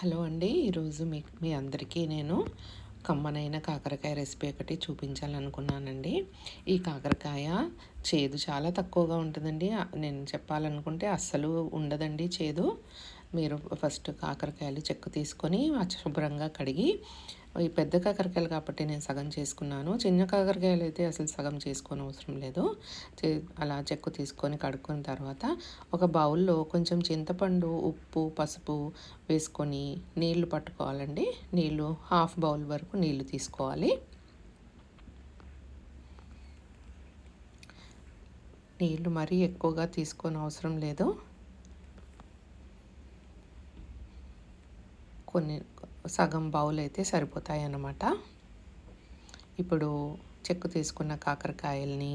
Hello అండి. ఈరోజు మీ మీ అందరికీ నేను కమ్మనైన కాకరకాయ రెసిపీ ఒకటి చూపించాలనుకున్నానండి. ఈ కాకరకాయ చేదు చాలా తక్కువగా ఉంటుందండి. నేను చెప్పాలనుకుంటే అస్సలు ఉండదండి చేదు. మీరు ఫస్ట్ కాకరకాయలు చెక్కు తీసుకొని శుభ్రంగా కడిగి ఈ పెద్ద కాకరకాయలు కాబట్టి నేను సగం చేసుకున్నాను. చిన్న కాకరకాయలు అయితే అసలు సగం చేసుకోని అవసరం లేదు. అలా చెక్కు తీసుకొని కడుక్కున్న తర్వాత ఒక బౌల్లో కొంచెం చింతపండు ఉప్పు పసుపు వేసుకొని నీళ్ళు పట్టుకోవాలండి. నీళ్ళు హాఫ్ బౌల్ వరకు నీళ్ళు తీసుకోవాలి. నీళ్ళు మరీ ఎక్కువగా తీసుకొని అవసరం లేదు. కొన్ని సగం బౌల్ అయితే సరిపోతాయి అన్నమాట ఇప్పుడు చెక్కు తీసుకున్న కాకరకాయల్ని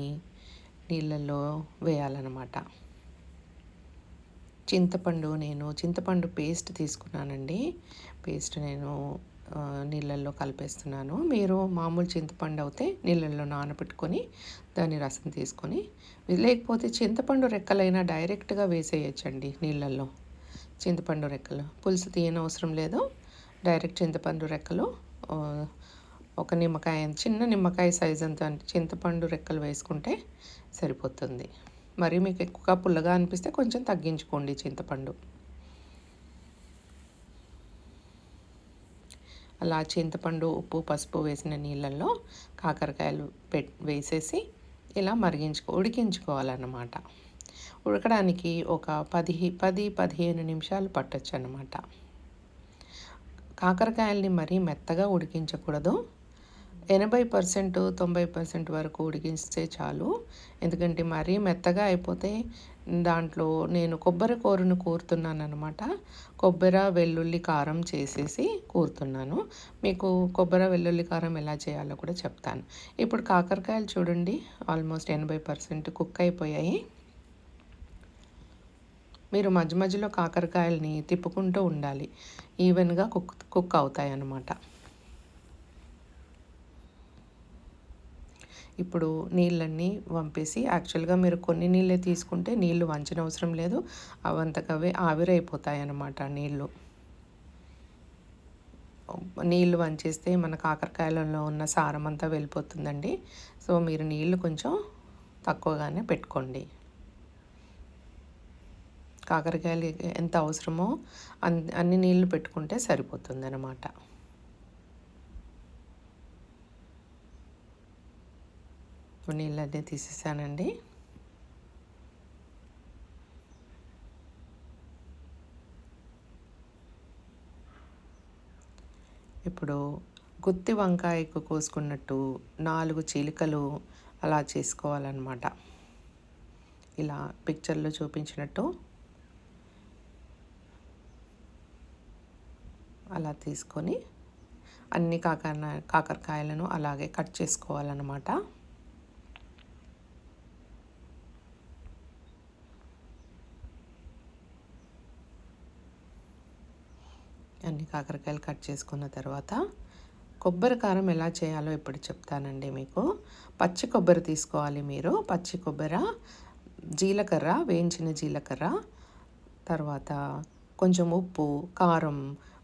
నీళ్ళల్లో వేయాలన్నమాట. చింతపండు నేను చింతపండు పేస్ట్ తీసుకున్నానండి. పేస్ట్ నేను నీళ్ళల్లో కలిపేస్తున్నాను. మీరు మామూలు చింతపండు అయితే నీళ్ళల్లో నానబెట్టుకొని దాని రసం తీసుకొని లేకపోతే చింతపండు రెక్కలైనా డైరెక్ట్గా వేసేయచ్చండి నీళ్ళల్లో. చింతపండు రెక్కలు. పులుసు తీయని అవసరం లేదు. డైరెక్ట్ చింతపండు రెక్కలు ఒక నిమ్మకాయ చిన్న నిమ్మకాయ సైజ్ అంత చింతపండు రెక్కలు వేసుకుంటే సరిపోతుంది. మరి మీకు ఎక్కువగా పుల్లగా అనిపిస్తే కొంచెం తగ్గించుకోండి చింతపండు. అలా చింతపండు ఉప్పు పసుపు వేసిన నీళ్ళల్లో కాకరకాయలు పెట్ వేసేసి ఇలా మరిగించుకో ఉడికించుకోవాలన్నమాట. ఉడకడానికి ఒక పది పది పదిహేను నిమిషాలు పట్టచ్చు అన్నమాట కాకరకాయల్ని మరీ మెత్తగా ఉడికించకూడదు. ఎనభై పర్సెంట్ తొంభై పర్సెంట్ వరకు ఉడికిస్తే చాలు. ఎందుకంటే మరీ మెత్తగా అయిపోతే దాంట్లో నేను కొబ్బరి కూరను కూరుతున్నాను అనమాట కొబ్బరి వెల్లుల్లి కారం చేసేసి కూరుతున్నాను. మీకు కొబ్బరి వెల్లుల్లి కారం ఎలా చేయాలో కూడా చెప్తాను. ఇప్పుడు కాకరకాయలు చూడండి. ఆల్మోస్ట్ ఎనభై పర్సెంట్ కుక్ అయిపోయాయి. మీరు మధ్య మధ్యలో కాకరకాయలని తిప్పుకుంటూ ఉండాలి. ఈవెన్గా కుక్ కుక్ అవుతాయి అన్నమాట ఇప్పుడు నీళ్ళన్నీ వంపేసి యాక్చువల్గా మీరు కొన్ని నీళ్ళే తీసుకుంటే నీళ్ళు వంచిన అవసరం లేదు. అవంతకవే ఆవిరైపోతాయి అన్నమాట నీళ్ళు. నీళ్ళు వంచేస్తే మన కాకరకాయలలో ఉన్న సారం అంతా వెళ్ళిపోతుందండి. సో మీరు నీళ్ళు కొంచెం తక్కువగానే పెట్టుకోండి. కాకరకాయలు ఎంత అవసరమో అన్ అన్ని నీళ్ళు పెట్టుకుంటే సరిపోతుంది అనమాట నీళ్ళు అన్నీ తీసేసానండి. ఇప్పుడు గుత్తి వంకాయకు కోసుకున్నట్టు నాలుగు చీలికలు అలా చేసుకోవాలన్నమాట. ఇలా పిక్చర్లో చూపించినట్టు అలా తీసుకొని అన్ని కాకర కాకరకాయలను అలాగే కట్ చేసుకోవాలన్నమాట. అన్ని కాకరకాయలు కట్ చేసుకున్న తర్వాత కొబ్బరి కారం ఎలా చేయాలో ఇప్పుడు చెప్తానండి మీకు. పచ్చి కొబ్బరి తీసుకోవాలి మీరు. పచ్చి కొబ్బరి జీలకర్ర వేయించిన జీలకర్ర తర్వాత కొంచెం ఉప్పు కారం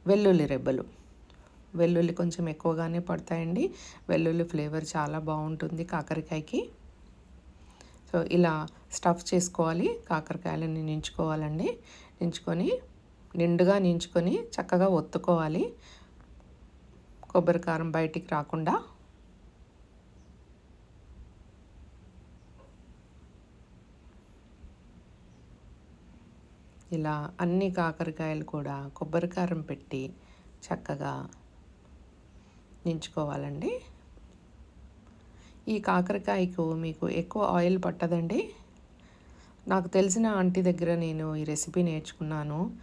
వెల్లుల్లి రెబ్బలు. వెల్లుల్లి కొంచెం ఎక్కువగానే పడతాయండి. వెల్లుల్లి ఫ్లేవర్ చాలా బాగుంటుంది కాకరకాయకి. సో ఇలా స్టఫ్ చేసుకోవాలి. కాకరకాయలని నించుకోవాలండి. నించుకొని నిండుగా నించుకొని చక్కగా ఒత్తుకోవాలి. కొబ్బరి కారం బయటికి రాకుండా ఇలా అన్ని కాకరకాయలు కూడా కొబ్బరికారం పెట్టి చక్కగా నించుకోవాలండి ఈ కాకరకాయకు మీకు ఎక్కువ ఆయిల్ పట్టదండి. నాకు తెలిసిన ఆంటీ దగ్గర నేను ఈ రెసిపీ నేర్చుకున్నాను.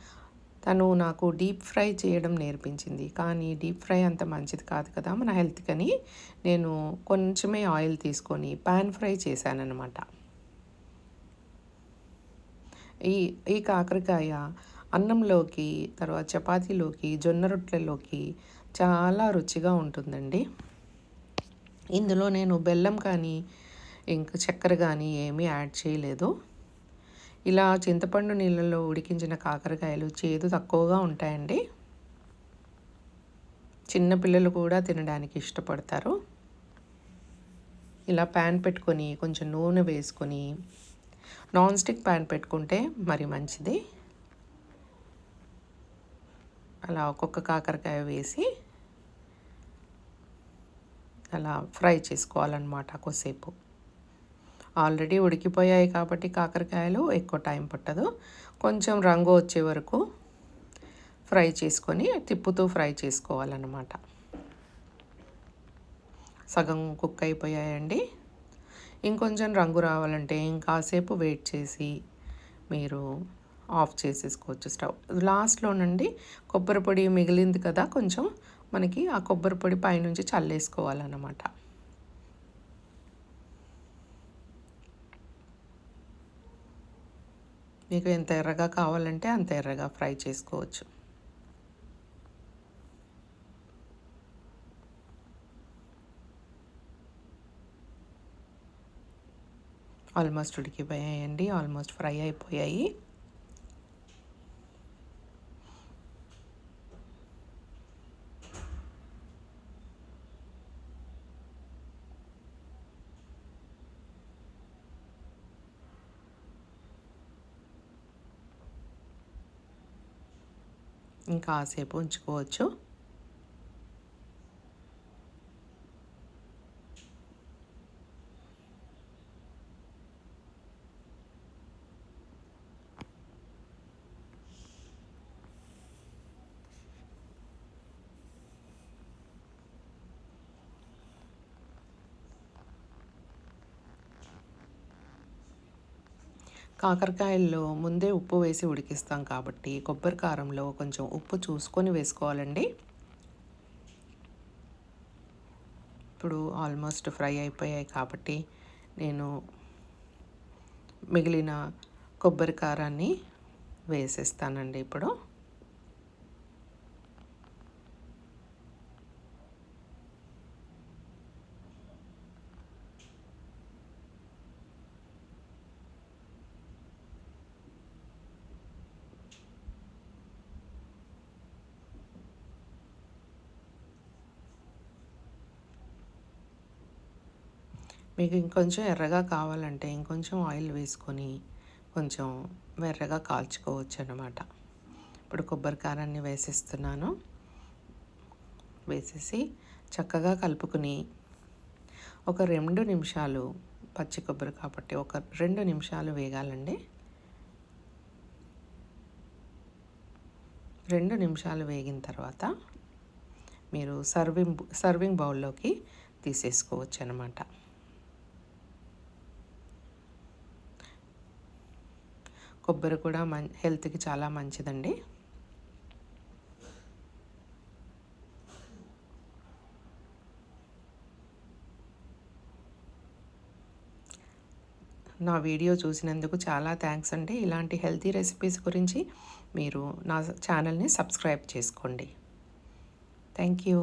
తను నాకు డీప్ ఫ్రై చేయడం నేర్పించింది. కానీ డీప్ ఫ్రై అంత మంచిది కాదు కదా మన హెల్త్కని. నేను కొంచెమే ఆయిల్ తీసుకొని పాన్ ఫ్రై చేశానన్నమాట. ఈ ఈ కాకరకాయ అన్నంలోకి తర్వాత చపాతీలోకి జొన్న రొట్టెలోకి చాలా రుచిగా ఉంటుందండి. ఇందులో నేను బెల్లం కానీ ఇంకా చక్కెర కానీ ఏమీ యాడ్ చేయలేదు. ఇలా చింతపండు నీళ్ళలో ఉడికించిన కాకరకాయలు చేదు తక్కువగా ఉంటాయండి. చిన్నపిల్లలు కూడా తినడానికి ఇష్టపడతారు. ఇలా ప్యాన్ పెట్టుకొని కొంచెం నూనె వేసుకొని నాన్ స్టిక్ ప్యాన్ పెట్టుకుంటే మరి మంచిది. అలా ఒక్కొక్క కాకరకాయ వేసి అలా ఫ్రై చేసుకోవాలన్నమాట కొద్దిసేపు. ఆల్రెడీ ఉడికిపోయాయి కాబట్టి కాకరకాయలు ఎక్కువ టైం పట్టదు. కొంచెం రంగు వచ్చే వరకు ఫ్రై చేసుకొని తిప్పుతూ ఫ్రై చేసుకోవాలన్నమాట. సగం కుక్ అయిపోయాయండి. ఇంకొంచెం రంగు రావాలంటే ఇంకాసేపు వెయిట్ చేసి మీరు ఆఫ్ చేసేసుకోవచ్చు స్టవ్ లాస్ట్లో నుండి కొబ్బరి పొడి మిగిలింది కదా కొంచెం మనకి ఆ కొబ్బరి పొడి పైనుంచి చల్లేసుకోవాలన్నమాట. మీకు ఎంత ఎర్రగా కావాలంటే అంత ఎర్రగా ఫ్రై చేసుకోవచ్చు. ఆల్మోస్ట్ ఉడికిపోయాయండి ఆల్మోస్ట్ ఫ్రై అయిపోయాయి. ఇంకా సేపు ఉంచుకోవచ్చు. కాకరకాయల్లో ముందే ఉప్పు వేసి ఉడికిస్తాం కాబట్టి కొబ్బరి కారంలో కొంచెం ఉప్పు చూసుకొని వేసుకోవాలండి. ఇప్పుడు ఆల్మోస్ట్ ఫ్రై అయిపోయాయి కాబట్టి నేను మిగిలిన కొబ్బరి కారాన్ని వేసేస్తానండి ఇప్పుడు. మీకు ఇంకొంచెం ఎర్రగా కావాలంటే ఇంకొంచెం ఆయిల్ వేసుకొని కొంచెం ఎర్రగా కాల్చుకోవచ్చు అనమాట ఇప్పుడు కొబ్బరి కారాన్ని వేసేస్తున్నాను. వేసేసి చక్కగా కలుపుకుని ఒక రెండు నిమిషాలు పచ్చి కొబ్బరి కాబట్టి ఒక రెండు నిమిషాలు వేగాలండి. రెండు నిమిషాలు వేగిన తర్వాత మీరు సర్వింగ్ సర్వింగ్ బౌల్లోకి తీసేసుకోవచ్చు అనమాట కొబ్బరి కూడా మం హెల్త్కి చాలా మంచిదండి. నా వీడియో చూసినందుకు చాలా థ్యాంక్స్ అండి. ఇలాంటి హెల్తీ రెసిపీస్ గురించి మీరు నా ఛానల్ని సబ్స్క్రైబ్ చేసుకోండి. Thank you.